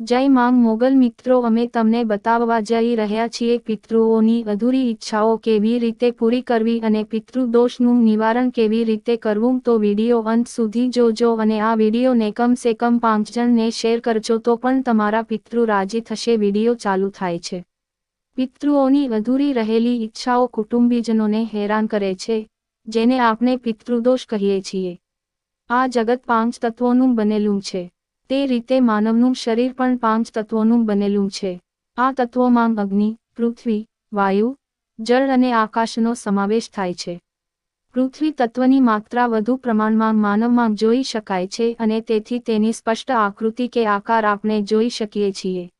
જય માંગ મોગલ મિત્રો, અમે તમને બતાવવા જઈ રહ્યા છીએ પિતૃઓની અધૂરી ઈચ્છાઓ કેવી રીતે પૂરી કરવી અને પિતૃદોષનું નિવારણ કેવી રીતે કરવું. તો વીડિયો અંત સુધી જોજો અને આ વિડીયોને કમસે કમ પાંચ જણને શેર કરજો, તો પણ તમારા પિતૃ રાજી થશે. વીડિયો ચાલુ થાય છે. પિતૃઓની અધૂરી રહેલી ઈચ્છાઓ કુટુંબીજનોને હેરાન કરે છે, જેને આપણે પિતૃદોષ કહીએ છીએ. આ જગત પાંચ તત્વોનું બનેલું છે. તે રીતે માનવનું શરીર પણ પાંચ તત્વોનું બનેલું છે. આ તત્વોમાં અગ્નિ, પૃથ્વી, વાયુ, જળ અને આકાશનો સમાવેશ થાય છે. પૃથ્વી તત્વની માત્રા વધુ પ્રમાણમાં માનવમાં જોઈ શકાય છે અને તેથી તેની સ્પષ્ટ આકૃતિ કે આકાર આપણે જોઈ શકીએ છીએ.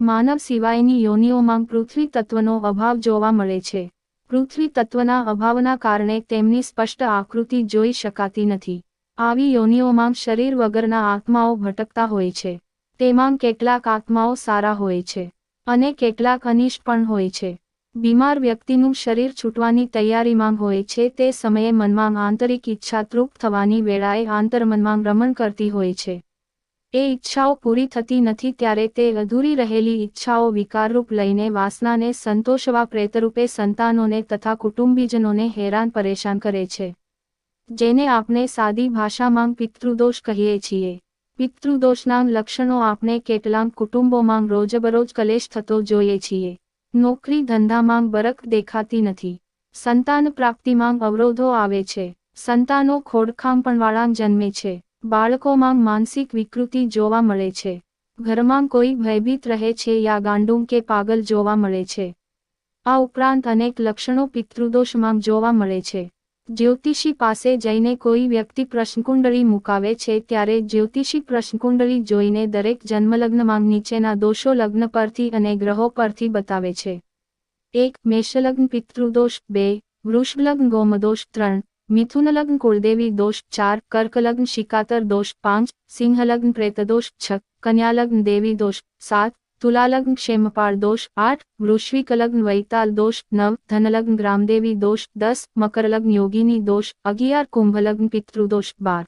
માનવ સિવાયની યોનિઓમાં પૃથ્વી તત્વનો અભાવ જોવા મળે છે. પૃથ્વી તત્વના અભાવના કારણે તેમની સ્પષ્ટ આકૃતિ જોઈ શકાતી નથી. આવી યોનિઓમાં શરીર વગરના આત્માઓ ભટકતા હોય છે. તેમાં કેટલાક આત્માઓ સારા હોય છે અને કેટલાક અનિષ્ટ પણ હોય છે. બીમાર વ્યક્તિનું શરીર છૂટવાની તૈયારીમાં હોય છે તે સમયે મનમાં આંતરિક ઈચ્છા તૃપ્ત થવાની વેળાએ આંતરમનમાં રમણ કરતી હોય છે. એ ઈચ્છાઓ પૂરી થતી નથી ત્યારે તે અધૂરી રહેલી ઈચ્છાઓ વિકારરૂપ લઈને વાસનાને સંતોષવા, પ્રેતરૂપે સંતાનોને તથા કુટુંબીજનોને હેરાન, પરેશાન કરે છે. જેને આપણે સાદી ભાષામાં પિતૃદોષ કહીએ છીએ. પિતૃદોષના લક્ષણો આપણે કેટલાક કુટુંબોમાં રોજબરોજ કલેશ થતો જોઈએ છીએ. નોકરી ધંધામાં બરક દેખાતી નથી. સંતાન પ્રાપ્તિમાં અવરોધો આવે છે. સંતાનો ખોડખામપણવાળા જન્મે છે. બાળકોમાં માનસિક વિકૃતિ જોવા મળે છે. ઘરમાં કોઈ ભયભીત રહે છે યા ગાંડું કે પાગલ જોવા મળે છે. આ ઉપરાંત અનેક લક્ષણો પિતૃદોષમાં જોવા મળે છે. જ્યોતિષી પાસે જઈને કોઈ વ્યક્તિ પ્રશ્નકુંડળી મુકાવે છે ત્યારે જ્યોતિષી પ્રશ્નકુંડળી જોઈને દરેક જન્મલગ્નમાં નીચેના દોષો લગ્ન પરથી અને ગ્રહો પરથી બતાવે છે. એક, મેષલગ્ન પિતૃદોષ. બે, વૃષભલગ્ન ગોમદોષ. ત્રણ, મિથુનલગ્ન કુળદેવી દોષ. ચાર, કર્કલગ્ન શિકાતર દોષ. પાંચ, સિંહલગ્ન પ્રેતદોષ. છ, કન્યાલગ્ન દેવી દોષ. સાત તુલાલગ્ન ક્ષેમપાળ દોષ આઠ, વૃશ્વિકલગ્ન વૈતાલ દોષ નવ, ધનલગ્ન ગ્રામદેવી દોષ દસ, મકરલગ્ન યોગીની દોષ અગિયાર, કુંભલગ્ન પિતૃદોષ બાર.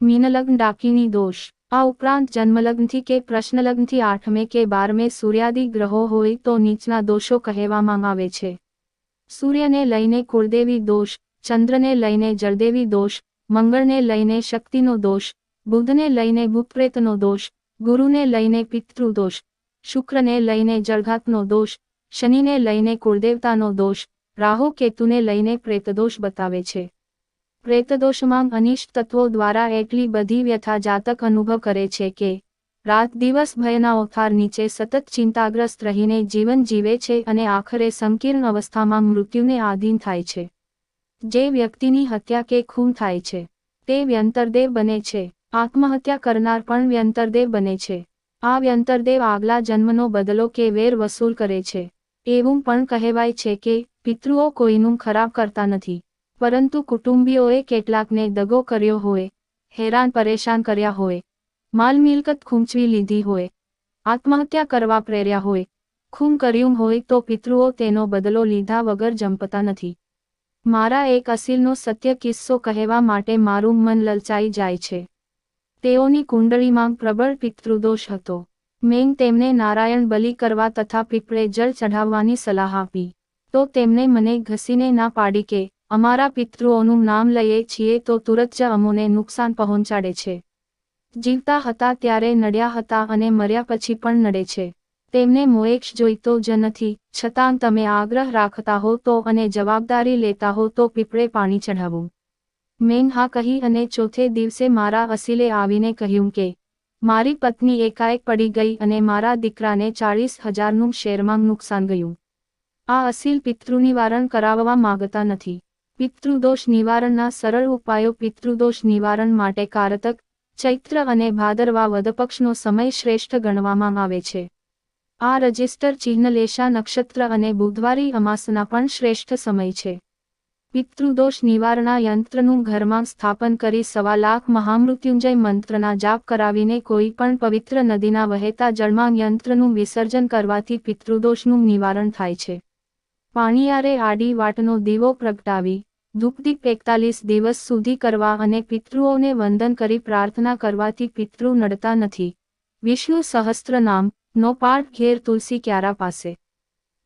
મીનલગ્ન ડાકીની દોષ. આ ઉપરાંત જન્મલગ્નથી કે પ્રશ્નલગ્નથી આઠમે કે બારમે સૂર્યાદિ ગ્રહો હોય તો નીચના દોષો કહેવામાં આવે છે. સૂર્યને લઈને કુળદેવી દોષ, ચંદ્રને લઈને જળદેવી દોષ, મંગળને લઈને શક્તિનો દોષ, બુધને લઈને ભૂપ્રેતનો દોષ, ગુરુને લઈને પિતૃદોષ શુક્રને લઈને જળઘાતનો દોષ, શનિને લઈને કુળદેવતાનો દોષ, રાહુ કેતુને લઈને પ્રેતદોષ બતાવે છે. પ્રેતદોષમાં અનિષ્ટ તત્વો દ્વારા એટલી બધી વ્યથા જાતક અનુભવ કરે છે કે, રાત દિવસ ભયના ઓથાર નીચે સતત ચિંતાગ્રસ્ત રહીને જીવન જીવે છે અને આખરે સંકીર્ણ અવસ્થામાં મૃત્યુને આધીન થાય છે. જે વ્યક્તિની હત્યા કે ખૂન થાય છે, તે વ્યંતરદેવ બને છે. આત્મહત્યા કરનાર પણ વ્યંતરદેવ બને છે. આ વ્યંતરદેવ આગલા જન્મનો બદલો કે વેર વસૂલ કરે છે. એવું પણ કહેવાય છે કે પિતૃઓ કોઈનું ખરાબ કરતા નથી. પરંતુ કુટુંબીઓએ કેટલાકને દગો કર્યો હોય, હેરાન પરેશાન કર્યા હોય માલ મિલકત ખૂંચવી લીધી હોય, આત્મહત્યા કરવા પ્રેર્યા હોય, ખૂન કર્યું હોય તો પિતૃઓ તેનો બદલો લીધા વગર જંપતા નથી. મારા એક અસીલનો સત્ય કિસ્સો કહેવા માટે મારું મન લલચાઈ જાય છે. તેઓની કુંડળીમાં પ્રબળ પિતૃદોષ હતો. મેં તેમને નારાયણ બલિ કરવા તથા પીપળે જળ ચઢાવવાની સલાહ આપી. તો તેમને મને ઘસીને ના પાડી કે, અમારા પિતૃઓનું નામ લઈએ છીએ તો તુરત જ અમોને નુકસાન પહોંચાડે છે. જીવતા હતા ત્યારે નડ્યા હતા અને મર્યા પછી પણ નડે છે. તેમને મોએક્ષ જોઈતો જ નથી, છતાં તમે આગ્રહ રાખતા હો તો અને જવાબદારી લેતા હો તો પીપળે પાણી ચઢાવું. મેં હા કહી અને ચોથે દિવસે મારા અસીલે આવીને કહ્યું કે, મારી પત્ની એકાએક પડી ગઈ અને મારા દીકરાને ચાળીસ હજારનું શેરમાં નુકસાન ગયું. આ અસીલ પિતૃનિવારણ કરાવવા માગતા નથી. પિતૃદોષ નિવારણના સરળ ઉપાયો પિતૃદોષ નિવારણ માટે કારતક, ચૈત્ર અને ભાદરવા વધપક્ષનો સમય શ્રેષ્ઠ ગણવામાં આવે છે. આ રજિસ્ટર ચિહ્નલેશા નક્ષત્ર અને બુધવારી અમાસના પણ શ્રેષ્ઠ સમય છે. પિતૃદોષ નિવારણા યંત્રનું ઘરમાં સ્થાપન કરી સવા લાખ મહામૃત્યુંજય મંત્રના જાપ કરાવીને કોઈ પણ પવિત્ર નદીના વહેતા જળમાં યંત્રનું વિસર્જન કરવાથી પિતૃદોષનું નિવારણ થાય છે. પાણીયારે આડી વાટનો દીવો પ્રગટાવી, ધૂપદીપ એકતાલીસ દિવસ સુધી કરવા અને પિતૃઓને વંદન કરી પ્રાર્થના કરવાથી પિતૃ નડતા નથી. વિષ્ણુ સહસ્ત્રનામ, નો પાઠ ઘેર તુલસી ક્યારા પાસે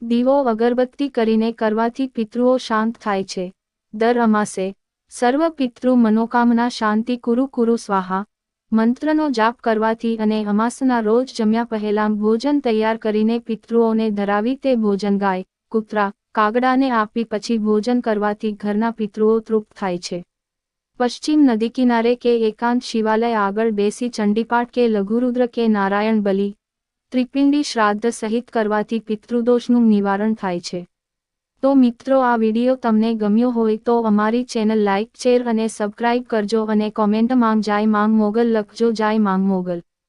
દીવો અગરબત્તી કરીને કરવાથી પિતૃઓ શાંત થાય છે. દર અમાસે સર્વ પિતૃ મનોકામના શાંતિ કુરુ કુરુ સ્વાહા. મંત્રનો જાપ કરવાથી અને અમાસના રોજ જમ્યા પહેલા ભોજન તૈયાર કરીને પિતૃઓને ધરાવી તે ભોજન ગાય, કૂતરા, કાગડાને આપી પછી ભોજન કરવાથી ઘરના પિતૃઓ તૃપ્ત થાય છે. પશ્ચિમ નદી કિનારે કે એકાંત શિવાલય આગળ બેસી ચંડીપાઠ કે લઘુરુદ્ર કે નારાયણ બલિ ત્રિપિંડી શ્રાદ્ધ સહિત કરવાથી પિતૃદોષનું નિવારણ થાય છે. તો મિત્રો, આ વિડિયો તમને ગમ્યો હોય તો અમારી ચેનલ લાઇક શેર અને સબસ્ક્રાઇબ કરજો અને કોમેન્ટ માંગ જાય માંગ મોગલ લખજો, જાય માંગ મોગલ.